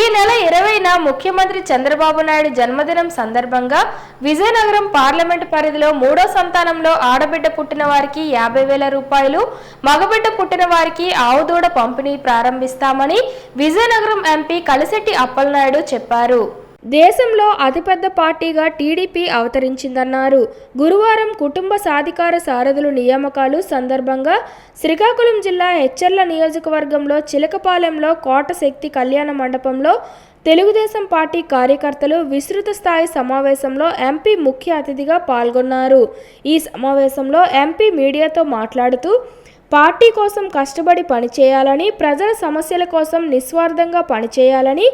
ఈ నెల ఇరవైన ముఖ్యమంత్రి చంద్రబాబు నాయుడు జన్మదినం సందర్భంగా విజయనగరం పార్లమెంటు పరిధిలో మూడో సంతానంలో ఆడబిడ్డ పుట్టిన వారికి యాభై వేల రూపాయలు మగబిడ్డ పుట్టిన వారికి ఆవుదూడ పంపిణీ ప్రారంభిస్తామని విజయనగరం ఎంపీ కలిశెట్టి అప్పలనాయుడు చెప్పారు. దేశంలో అతిపెద్ద పార్టీగా టీడీపీ అవతరించిందన్నారు. గురువారం కుటుంబ సాధికార సారథులు నియామకాలు సందర్భంగా శ్రీకాకుళం జిల్లా హెచ్చర్ల నియోజకవర్గంలో చిలకపాలెంలో కోట శక్తి కళ్యాణ మండపంలో తెలుగుదేశం పార్టీ కార్యకర్తలు విస్తృత స్థాయి సమావేశంలో ఎంపీ ముఖ్య అతిథిగా పాల్గొన్నారు. ఈ సమావేశంలో ఎంపీ మీడియాతో మాట్లాడుతూ పార్టీ కోసం కష్టపడి పనిచేయాలని ప్రజల సమస్యల కోసం నిస్వార్థంగా పనిచేయాలని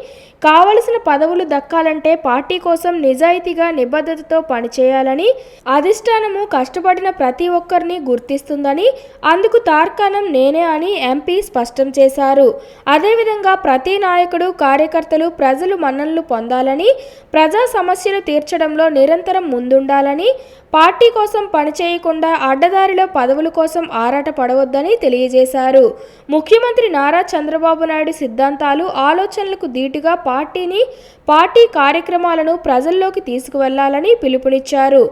కావలసిన పదవులు దక్కాలంటే పార్టీ కోసం నిజాయితీగా నిబద్ధతతో పనిచేయాలని అధిష్టానము కష్టపడిన ప్రతి ఒక్కరిని గుర్తిస్తుందని అందుకు తార్కాణం నేనే అని ఎంపీ స్పష్టం చేశారు. అదేవిధంగా ప్రతి నాయకుడు కార్యకర్తలు ప్రజలు మన్ననలు పొందాలని ప్రజా సమస్యలు తీర్చడంలో నిరంతరం ముందుండాలని పార్టీ కోసం పనిచేయకుండా అడ్డదారిలో పదవుల కోసం ఆరాట పడవద్దని తెలియజేశారు. ముఖ్యమంత్రి నారా చంద్రబాబు నాయుడు సిద్ధాంతాలు ఆలోచనలకు ధీటుగా పార్టీని పార్టీ కార్యక్రమాలను ప్రజల్లోకి తీసుకువెళ్ళాలని పిలుపునిచ్చారు.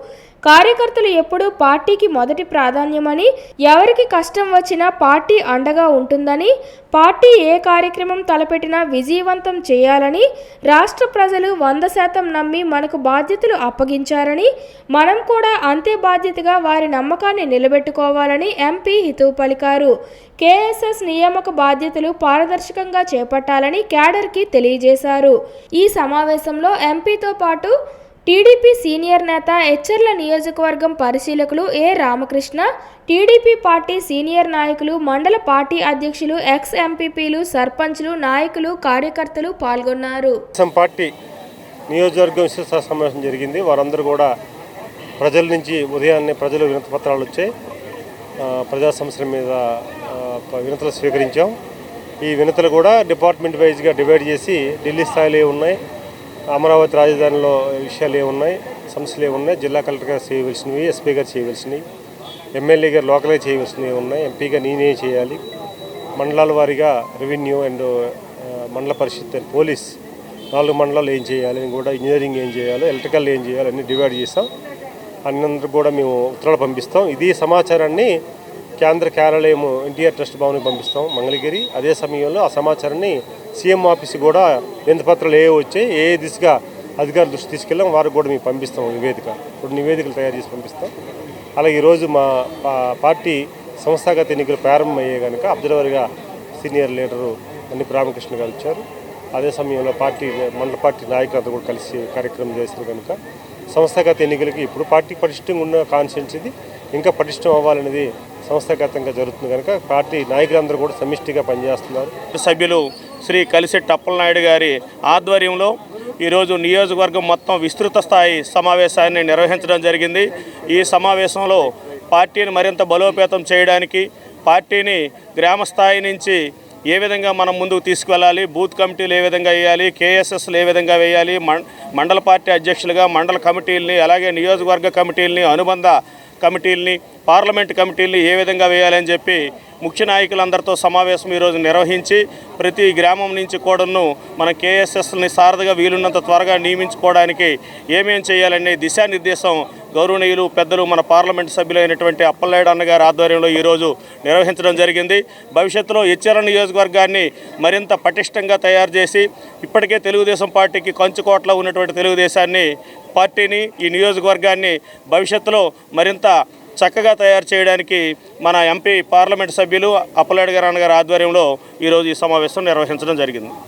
కార్యకర్తలు ఎప్పుడూ పార్టీకి మొదటి ప్రాధాన్యమని ఎవరికి కష్టం వచ్చినా పార్టీ అండగా ఉంటుందని పార్టీ ఏ కార్యక్రమం తలపెట్టినా విజయవంతం చేయాలని రాష్ట్ర ప్రజలు వంద శాతం నమ్మి మనకు బాధ్యతలు అప్పగించారని మనం కూడా అంతే బాధ్యతగా వారి నమ్మకాన్ని నిలబెట్టుకోవాలని ఎంపీ హితవు పలికారు. కేఎస్ఎస్ నియామక బాధ్యతలు పారదర్శకంగా చేపట్టాలని క్యాడర్కి తెలియజేశారు. ఈ సమావేశంలో ఎంపీతో పాటు టీడీపీ సీనియర్ నేత హెచ్చర్ల నియోజకవర్గం పరిశీలకులు A Ramakrishna T D P party senior నాయకులు మండల పార్టీ అధ్యక్షులు ఎక్స్ ఎంపీపీలు సర్పంచ్లు నాయకులు కార్యకర్తలు పాల్గొన్నారు. పార్టీ నియోజకవర్గం విశేష సమావేశం జరిగింది. వారందరూ కూడా ప్రజల నుంచి ఉదయాన్నే ప్రజలు వినతి పత్రాలు వచ్చాయి ప్రజా సమస్యల మీద వినతులు స్వీకరించాం. ఈ వినతులు కూడా డిపార్ట్మెంట్ వైజ్గా డివైడ్ చేసి ఢిల్లీ స్థాయిలో ఉన్నాయి అమరావతి రాజధానిలో విషయాలు ఏమున్నాయి? సమస్యలు ఏమున్నాయి? జిల్లా కలెక్టర్ గారు చేయవలసినవి ఎస్పీ గారు చేయవలసినవి ఎమ్మెల్యే గారు లోకల్గా చేయవలసినవి ఉన్నాయి. ఎంపీగా నేనే చేయాలి. మండలాల వారీగా రెవెన్యూ అండ్ మండల పరిషత్ అండ్ పోలీస్ నాలుగు మండలాలు ఏం చేయాలి? అని కూడా ఇంజనీరింగ్ ఏం చేయాలి? ఎలక్ట్రికల్ ఏం చేయాలి? అన్నీ డివైడ్ చేస్తాం. అన్నందరూ కూడా మేము ఉత్తరాలు పంపిస్తాం. ఇది సమాచారాన్ని కేంద్ర కార్యాలయం ఎన్టీఆర్ ట్రస్ట్ భవన్కి పంపిస్తాం మంగళగిరి. అదే సమయంలో ఆ సమాచారాన్ని సీఎం ఆఫీస్ కూడా ఎంత పత్రాలు ఏ వచ్చాయి ఏ దిశగా అధికారుల దృష్టి తీసుకెళ్ళాం వారికి కూడా మేము పంపిస్తాం నివేదిక ఇప్పుడు నివేదికలు తయారు చేసి పంపిస్తాం. అలాగే ఈరోజు మా పార్టీ సంస్థాగత ఎన్నికలు ప్రారంభమయ్యే కనుక అబ్జర్వర్గా సీనియర్ లీడరు అన్ని రామకృష్ణ గారు వచ్చారు. అదే సమయంలో పార్టీ మండల పార్టీ నాయకులంతా కూడా కలిసి కార్యక్రమం చేశారు కనుక సంస్థాగత ఎన్నికలకి ఇప్పుడు పార్టీ పటిష్టంగా ఉన్న కాన్సెన్స్ ఇది. ఇంకా పటిష్టం అవ్వాలనేది సంస్థాగతంగా జరుగుతుంది కనుక పార్టీ నాయకులందరూ కూడా సమిష్టిగా పనిచేస్తున్నారు. సభ్యులు శ్రీ కలిసెట్టి అప్పలనాయుడు గారి ఆధ్వర్యంలో ఈరోజు నియోజకవర్గం మొత్తం విస్తృత స్థాయి సమావేశాన్ని నిర్వహించడం జరిగింది. ఈ సమావేశంలో పార్టీని మరింత బలోపేతం చేయడానికి పార్టీని గ్రామ స్థాయి నుంచి ఏ విధంగా మనం ముందుకు తీసుకువెళ్ళాలి బూత్ కమిటీలు ఏ విధంగా వేయాలి కేఎస్ఎస్లు ఏ విధంగా వేయాలి మండల పార్టీ అధ్యక్షులుగా మండల కమిటీలని అలాగే నియోజకవర్గ కమిటీలని అనుబంధ కమిటీలని పార్లమెంట్ కమిటీలని ఏ విధంగా వేయాలని చెప్పి ముఖ్య నాయకులందరితో సమావేశం ఈరోజు నిర్వహించి ప్రతి గ్రామం నుంచి కూడాను మన కేఎస్ఎస్ని సారథిగా వీలున్నంత త్వరగా నియమించుకోవడానికి ఏమేం చేయాలనే దిశానిర్దేశం గౌరవనీయులు పెద్దలు మన పార్లమెంట్ సభ్యులైనటువంటి అప్పలనాయుడు అన్నగారి ఆధ్వర్యంలో ఈరోజు నిర్వహించడం జరిగింది. భవిష్యత్తులో హెచ్చర నియోజకవర్గాన్ని మరింత పటిష్టంగా తయారు చేసి ఇప్పటికే తెలుగుదేశం పార్టీకి కంచుకోట్ల ఉన్నటువంటి తెలుగుదేశాన్ని పార్టీని ఈ నియోజకవర్గాన్ని భవిష్యత్తులో మరింత చక్కగా తయారు చేయడానికి మన ఎంపీ పార్లమెంట్ సభ్యులు అప్పలాడు గారు అన్నగారి ఆధ్వర్యంలో ఈరోజు ఈ సమావేశం నిర్వహించడం జరిగింది.